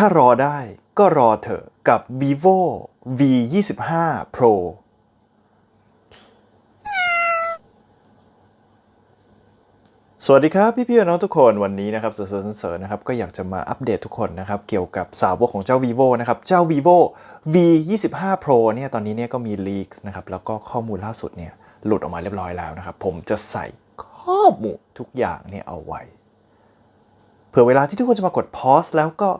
ถ้ารอได้ก็รอเถอะกับ vivo v 2 5 pro สวัสดีครับ พี่พี่ๆน้องทุกคนวันนี้นะครับเสริญเสริญนะครับก็อยากจะมาอัปเดตทุกคนนะครับ เกี่ยวกับสาวกของเจ้า vivo นะครับ เจ้า vivo v 2 5 pro เนี่ยตอนนี้เนี่ยก็มี leaks นะครับแล้วก็ข้อมูลล่าสุดเนี่ยหลุดออกมาเรียบร้อยแล้วนะครับ ผมจะใส่ข้อมูลทุกอย่างเนี่ยเอาไว้ เผื่อเวลาที่ทุกคนจะมากด pause แล้วก็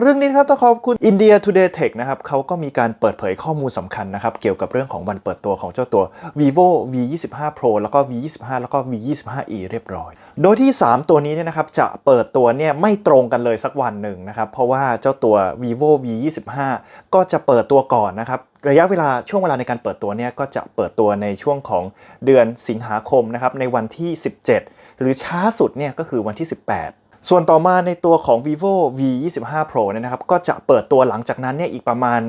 เรื่องนี้ครับต้องขอบคุณ India Today Tech นะครับเขาก็มีการเปิดเผยข้อมูลสำคัญนะครับ เกี่ยวกับเรื่องของวันเปิดตัวของเจ้าตัว vivo v 2 5 pro แล้วก็ v 2 5แล้วก็ v 2 5 e เรียบร้อย โดยที่ 3 ตัวนี้เนี่ยนะครับจะเปิดตัวเนี่ยไม่ตรงกันเลยสักวันหนึ่งนะครับ เพราะว่าเจ้าตัว vivo v 2 5ก็จะเปิดตัวก่อนนะครับระยะเวลาช่วงเวลาในการเปิดตัวเนี่ยก็จะเปิดตัวในช่วงของเดือนสิงหาคมนะครับในวันที่ 17 หรือช้าสุดเนี่ยก็คือวันที่ 18 ส่วนต่อมาในตัวของ vivo v 2 5 pro เนี่ยนะครับ ก็จะเปิดตัวหลังจากนั้นเนี่ยอีกประมาณ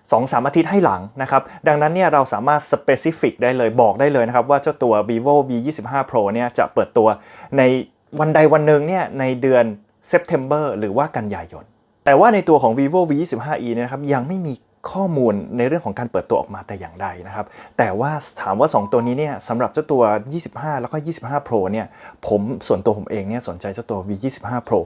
2-3 อาทิตย์ให้หลังนะครับ ดังนั้นเนี่ยเราสามารถ specific ได้เลยบอกได้เลยนะครับว่าเจ้าตัว vivo v 2 5 pro เนี่ยจะเปิดตัวในวันใดวันหนึ่งเนี่ยในเดือน September หรือว่ากันยายน แต่ว่าในตัวของ vivo v 2 5 e เนยนะครับยังไม่มี ข้อมูลในเรื่องของการเปิดตัวออกมาแต่อย่างใดนะครับ แต่ว่าถามว่า 2 ตัวนี้เนี่ยสำหรับเจ้าตัว 25 แล้วก็ 25 Pro เนี่ยผมส่วนตัวผมเองเนี่ยสนใจเจ้าตัว V 25 Pro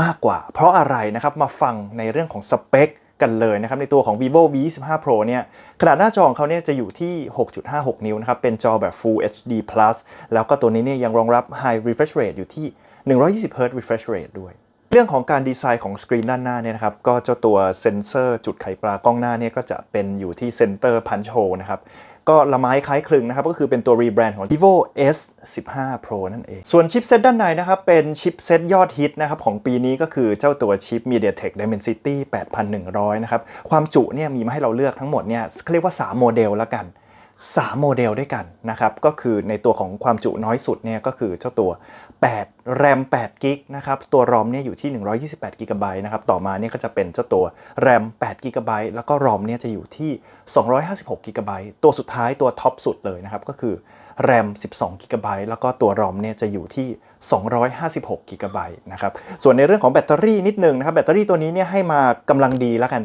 มากกว่า เพราะอะไรนะครับมาฟังในเรื่องของสเปคกันเลยนะครับในตัวของ vivo v 25 pro เนี่ยขนาดหน้าจอของเขาเนี่ยจะอยู่ที่ 6.56 นิ้วนะครับ เป็นจอแบบ full hd plus แล้วก็ตัวนี้เนี่ยยังรองรับ high refresh rate อยู่ที่ 120 Hz refresh rate ด้วย เรื่องของการดีไซน์ของสกรีนด้านหน้าเนี่ยนะครับก็เจ้าตัวเซนเซอร์จุดไขปลากล้องหน้าเนี่ยก็จะเป็นอยู่ที่เซนเตอร์พันชโฮนะครับก็ละไม้คล้ายคลึงนะครับก็คือเป็นตัวรีแบรนด์ของ vivo s 15 pro นั่นเอง ส่วนชิปเซตด้านในนะครับเป็นชิปเซตยอดฮิตนะครับของปีนี้ก็คือเจ้าตัวชิป MediaTek Dimensity 8100 นะครับความจุเนี่ยมีมาให้เราเลือกทั้งหมดเนี่ยเขาเรียกว่า 3 โมเดลแล้วกัน 3 โมเดลด้วยกันนะครับ ก็คือในตัวของความจุน้อยสุดเนี่ยก็คือเจ้าตัว8 RAM 8กิกนะครับ ตัว ROM เนี่ยอยู่ที่ 128กิกะไบต์นะครับ ต่อมาเนี่ยก็จะเป็นเจ้าตัว RAM 8กิกะไบต์แล้วก็ ROM เนี่ยจะอยู่ที่ 256กิกะไบต์ตัวสุดท้ายตัวท็อปสุดเลยนะครับ ก็คือ RAM 12กิกะไบต์แล้วก็ตัว ROM เนี่ยจะอยู่ที่ 256กิกะไบต์นะครับ ส่วนในเรื่องของแบตเตอรี่นิดนึงนะครับ แบตเตอรี่ตัวนี้เนี่ยให้มากำลังดีแล้วกัน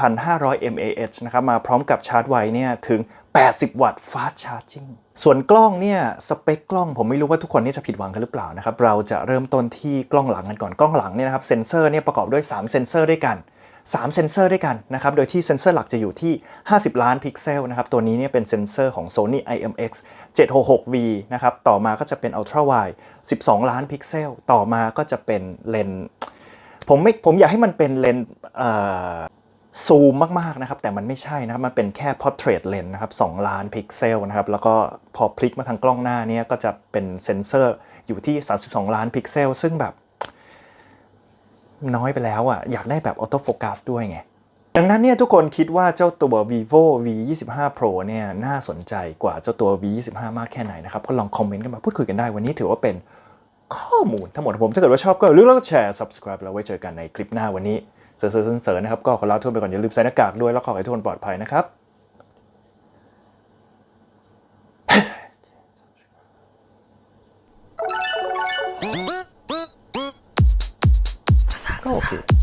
4,500 mAh นะครับ มาพร้อมกับชาร์จไวเนี่ยถึง 80 วัตต์ fast charging ส่วนกล้องเนี่ยสเปคกล้องผมไม่รู้ว่าทุกคนนี่จะผิดหวังกันหรือเปล่านะครับ เราจะเริ่มต้นที่กล้องหลังกันก่อนกล้องหลังเนี่ยนะครับเซนเซอร์เนี่ยประกอบด้วย 3 เซนเซอร์ด้วยกัน 3 เซนเซอร์ด้วยกันนะครับ โดยที่เซนเซอร์หลักจะอยู่ที่ 50 ล้านพิกเซลนะครับ ตัวนี้เนี่ยเป็นเซนเซอร์ของ Sony IMX 766V นะครับ ต่อมาก็จะเป็น Ultra Wide 12 ล้านพิกเซล ต่อมาก็จะเป็นเลนผมไม่ผมอยากให้มันเป็นเลนเอ่อ ซูมมากๆนะครับ แต่มันไม่ใช่นะครับ มันเป็นแค่ portrait lens นะครับ2ล้านพิกเซลนะครับ แล้วก็พอพลิกมาทางกล้องหน้าเนี่ยก็จะเป็นเซนเซอร์อยู่ที่ 32 ล้านพิกเซล ซึ่งแบบ น้อยไปแล้วอะ อยากได้แบบออโต้โฟกัสด้วยไง ดังนั้นเนี่ยทุกคนคิดว่าเจ้าตัว vivo v 2 5 pro เนี่ยน่าสนใจกว่าเจ้าตัว v 2 5มากแค่ไหนนะครับ ก็ลองคอมเมนต์กันมาพูดคุยกันได้วันนี้ถือว่าเป็นข้อมูลทั้งหมดผมถ้าเกิดว่าชอบก็อย่าลืมแล้วก็แชร์ subscribe แล้วไว้เจอกันในคลิปหน้าวันนี้ เสริมเสริมนะครับก็ขอลาทุกคนไปก่อนอย่าลืมใส่หน้ากากด้วยแล้วขอให้ทุกคนปลอดภัยนะครับก็โอเค